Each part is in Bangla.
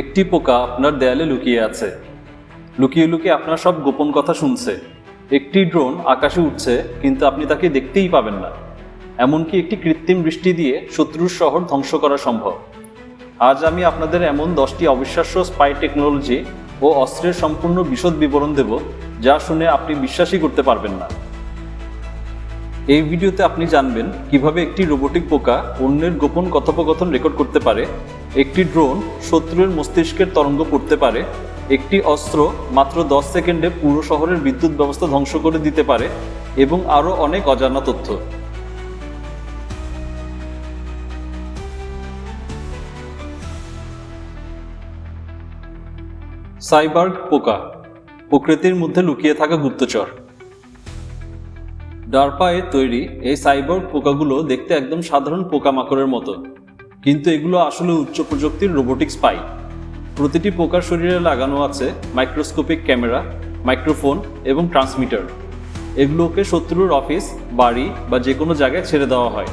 একটি পোকা আপনার দেয়ালে লুকিয়ে আছে। লুকিয়ে লুকিয়ে আপনার সব গোপন কথা শুনছে। একটি ড্রোন আকাশে উঠছে, কিন্তু আপনি তাকে দেখতেই পাবেন না। এমনকি একটি কৃত্রিম বৃষ্টি দিয়ে শত্রুর শহর ধ্বংস করা সম্ভব। আজ আমি আপনাদের এমন দশটি অবিশ্বাস্য স্পাই টেকনোলজি ও অস্ত্রের সম্পূর্ণ বিশদ বিবরণ দেব, যা শুনে আপনি বিশ্বাসই করতে পারবেন না। এই ভিডিওতে আপনি জানবেন কীভাবে একটি রোবোটিক পোকা অন্যের গোপন কথোপকথন রেকর্ড করতে পারে একটি ড্রোন শত্রুর মস্তিষ্কের তরঙ্গ পড়তে পারে, একটি অস্ত্র মাত্র দশ সেকেন্ডে পুরো শহরের বিদ্যুৎ ব্যবস্থা ধ্বংস করে দিতে পারে, এবং আরও অনেক অজানা তথ্য। সাইবার্গ পোকা, প্রকৃতির মধ্যে লুকিয়ে থাকা গুপ্তচর। ডারপায়ে তৈরি এই সাইবর্গ পোকাগুলো দেখতে একদম সাধারণ পোকামাকড়ের মতো। কিন্তু এগুলো আসলে উচ্চ প্রযুক্তির রোবোটিক স্পাই প্রতিটি পোকার শরীরে লাগানো আছে মাইক্রোস্কোপিক ক্যামেরা মাইক্রোফোন এবং ট্রান্সমিটার এগুলোকে শত্রুর অফিস বাড়ি বা যে কোনো জায়গায় ছেড়ে দেওয়া হয়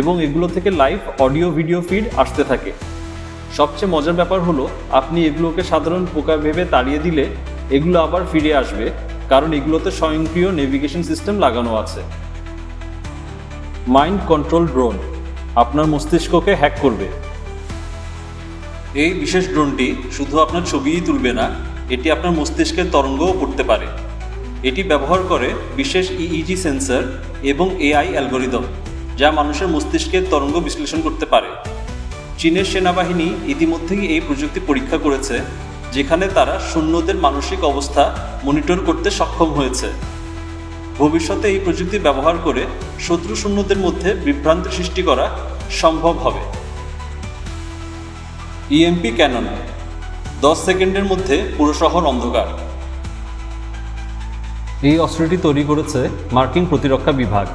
এবং এগুলো থেকে লাইভ অডিও ভিডিও ফিড আসতে থাকে। সবচেয়ে মজার ব্যাপার হলো, আপনি এগুলোকে সাধারণ পোকা ভেবে তাড়িয়ে দিলে এগুলো আবার ফিরে আসবে, কারণ এগুলোতে স্বয়ংক্রিয় নেভিগেশন সিস্টেম লাগানো আছে। মাইন্ড কন্ট্রোল ড্রোন আপনার মস্তিষ্ককে হ্যাক করবে। এই বিশেষ ড্রোনটি শুধু আপনার ছবিই তুলবে না, এটি আপনার মস্তিষ্কের তরঙ্গও পড়তে পারে। এটি ব্যবহার করে বিশেষ ইইজি সেন্সর এবং এআই অ্যালগোরিদম যা মানুষের মস্তিষ্কের তরঙ্গ বিশ্লেষণ করতে পারে। চীনের সেনাবাহিনী ইতিমধ্যেই এই প্রযুক্তি পরীক্ষা করেছে, যেখানে তারা সৈন্যদের মানসিক অবস্থা মনিটর করতে সক্ষম হয়েছে। ভবিষ্যতে এই প্রযুক্তি ব্যবহার করে শত্রু সৈন্যদের মধ্যে বিভ্রান্তি সৃষ্টি করা সম্ভব হবে। ইএমপি ক্যানন দশ সেকেন্ডের মধ্যে পুরো শহর অন্ধকার। এই অস্ত্রটি তৈরি করেছে মার্কিন প্রতিরক্ষা বিভাগ।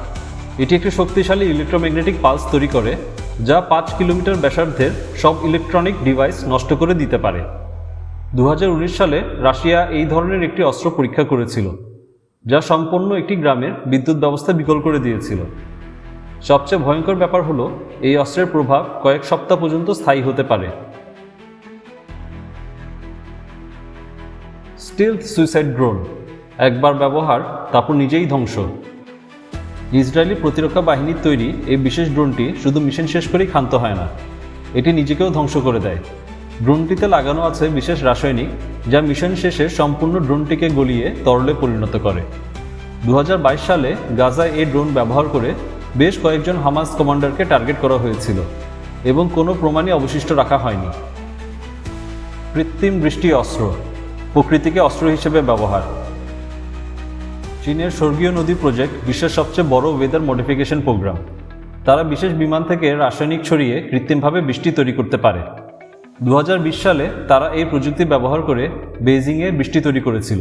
এটি একটি শক্তিশালী ইলেকট্রোম্যাগনেটিক পালস তৈরি করে, যা পাঁচ কিলোমিটার ব্যাসার্ধের সব ইলেকট্রনিক ডিভাইস নষ্ট করে দিতে পারে। দু হাজার উনিশ সালে রাশিয়া এই ধরনের একটি অস্ত্র পরীক্ষা করেছিল। যা সম্পূর্ণ একটি গ্রামের বিদ্যুৎ ব্যবস্থা বিকল করে দিয়েছিল। সবচেয়ে ভয়ঙ্কর ব্যাপার হলো, এই অস্ত্রের প্রভাব কয়েক সপ্তাহ পর্যন্ত স্থায়ী হতে পারে। স্টিলথ সুইসাইড ড্রোন, একবার ব্যবহার, তারপর নিজেই ধ্বংস। ইসরায়েলি প্রতিরক্ষা বাহিনীর তৈরি এই বিশেষ ড্রোনটি শুধু মিশন শেষ করেই ক্ষান্ত হয় না, এটি নিজেকেও ধ্বংস করে দেয়। ড্রোনটিতে লাগানো আছে বিশেষ রাসায়নিক, যা মিশন শেষে সম্পূর্ণ ড্রোনটিকে গলিয়ে তরলে পরিণত করে। দু হাজার বাইশ সালে গাজায় এই ড্রোন ব্যবহার করে বেশ কয়েকজন হামাস কমান্ডারকে টার্গেট করা হয়েছিল এবং কোনো প্রমাণই অবশিষ্ট রাখা হয়নি। কৃত্রিম বৃষ্টি অস্ত্র, প্রকৃতিকে অস্ত্র হিসেবে ব্যবহার। চীনের স্বর্গীয় নদী প্রজেক্ট বিশ্বের সবচেয়ে বড় ওয়েদার মডিফিকেশন প্রোগ্রাম তারা বিশেষ বিমান থেকে রাসায়নিক ছড়িয়ে কৃত্রিমভাবে বৃষ্টি তৈরি করতে পারে। দু হাজার বিশ সালে তারা এই প্রযুক্তি ব্যবহার করে বেজিংয়ে বৃষ্টি তৈরি করেছিল।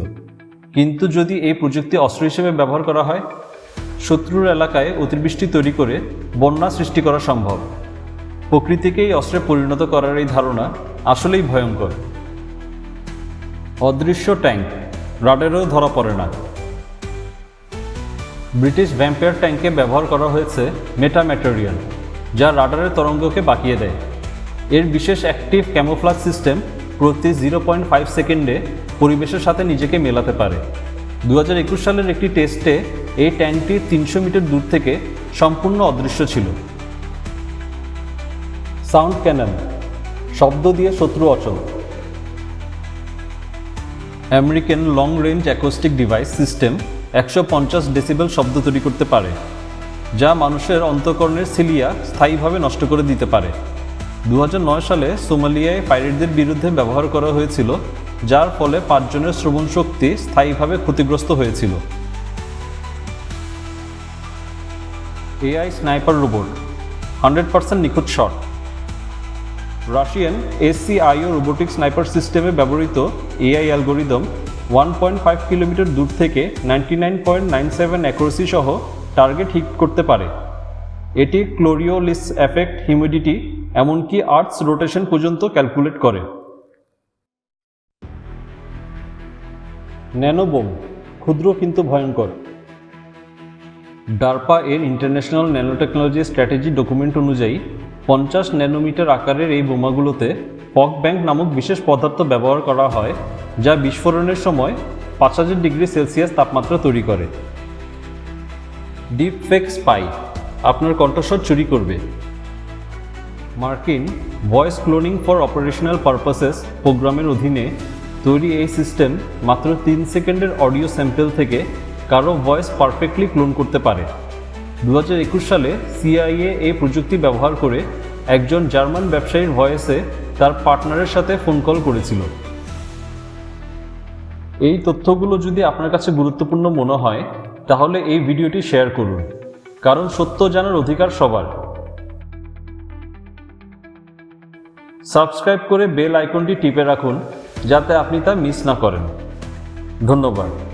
কিন্তু যদি এই প্রযুক্তি অস্ত্র হিসেবে ব্যবহার করা হয়, শত্রুর এলাকায় অতিবৃষ্টি তৈরি করে বন্যা সৃষ্টি করা সম্ভব। প্রকৃতিকেই অস্ত্রে পরিণত করার এই ধারণা আসলেই ভয়ঙ্কর। অদৃশ্য ট্যাঙ্ক, রাডারেও ধরা পড়ে না। ব্রিটিশ ভ্যাম্পায়ার ট্যাঙ্কে ব্যবহার করা হয়েছে মেটা ম্যাটেরিয়াল যা রাডারের তরঙ্গকে বাঁকিয়ে দেয়। এর বিশেষ অ্যাক্টিভ ক্যামোফ্লাগ সিস্টেম প্রতি জিরো পয়েন্ট ফাইভ সেকেন্ডে পরিবেশের সাথে নিজেকে মেলাতে পারে। দু সালের একটি টেস্টে এই ট্যাঙ্কটি তিনশো মিটার দূর থেকে সম্পূর্ণ অদৃশ্য ছিল। সাউন্ড ক্যানন শব্দ দিয়ে শত্রু অচল। American long range acoustic device system একশো পঞ্চাশ ডেসিবেল শব্দ তৈরি করতে পারে, যা মানুষের অন্তকর্ণের সিলিয়া স্থায়ীভাবে নষ্ট করে দিতে পারে। দু হাজার নয় সালে সোমালিয়ায় পাইরেটদের বিরুদ্ধে ব্যবহার করা হয়েছিল, যার ফলে পাঁচজনের শ্রবণ শক্তি স্থায়ীভাবে ক্ষতিগ্রস্ত হয়েছিল। AI sniper robot, hundred percent নিখুঁত shot. Russian SCIO robotic sniper সিস্টেমে ব্যবহৃত AI algorithm one point five kilometre দূর থেকে ninety nine point nine seven accuracy সহ টার্গেট হিট করতে পারে। এটি ক্লোরিওলিস এফেক্ট হিউমিডিটি এমনকি আর্থস রোটেশন পর্যন্ত ক্যালকুলেট করে। ন্যানোবোম ক্ষুদ্র কিন্তু ভয়ঙ্কর। ডার্পা এর ইন্টারন্যাশনাল ন্যানোটেকনোলজি স্ট্র্যাটেজি ডকুমেন্ট অনুযায়ী, পঞ্চাশ ন্যানোমিটার আকারের এই বোমাগুলোতে পক ব্যাংক নামক বিশেষ পদার্থ ব্যবহার করা হয়, যা বিস্ফোরণের সময় পাঁচ হাজার ডিগ্রি সেলসিয়াস তাপমাত্রা তৈরি করে। ডিপ ফেক স্পাই, আপনার কণ্ঠস্বর চুরি করবে। মার্কিন voice cloning for operational purposes প্রোগ্রামের অধীনে তৈরি এই সিস্টেম মাত্র তিন সেকেন্ডের অডিও স্যাম্পেল থেকে কারও ভয়েস পারফেক্টলি ক্লোন করতে পারে। দু একুশ সালে সিআইএ এই প্রযুক্তি ব্যবহার করে একজন জার্মান ব্যবসায়ীর ভয়েসে তার পার্টনারের সাথে ফোন কল করেছিল। এই তথ্যগুলো যদি আপনার কাছে গুরুত্বপূর্ণ মনে হয়, তাহলে এই ভিডিওটি শেয়ার করুন। কারণ সত্য জানার অধিকার সবার। সাবস্ক্রাইব করে বেল আইকনটি টিপে রাখুন যাতে আপনি তা মিস না করেন। ধন্যবাদ।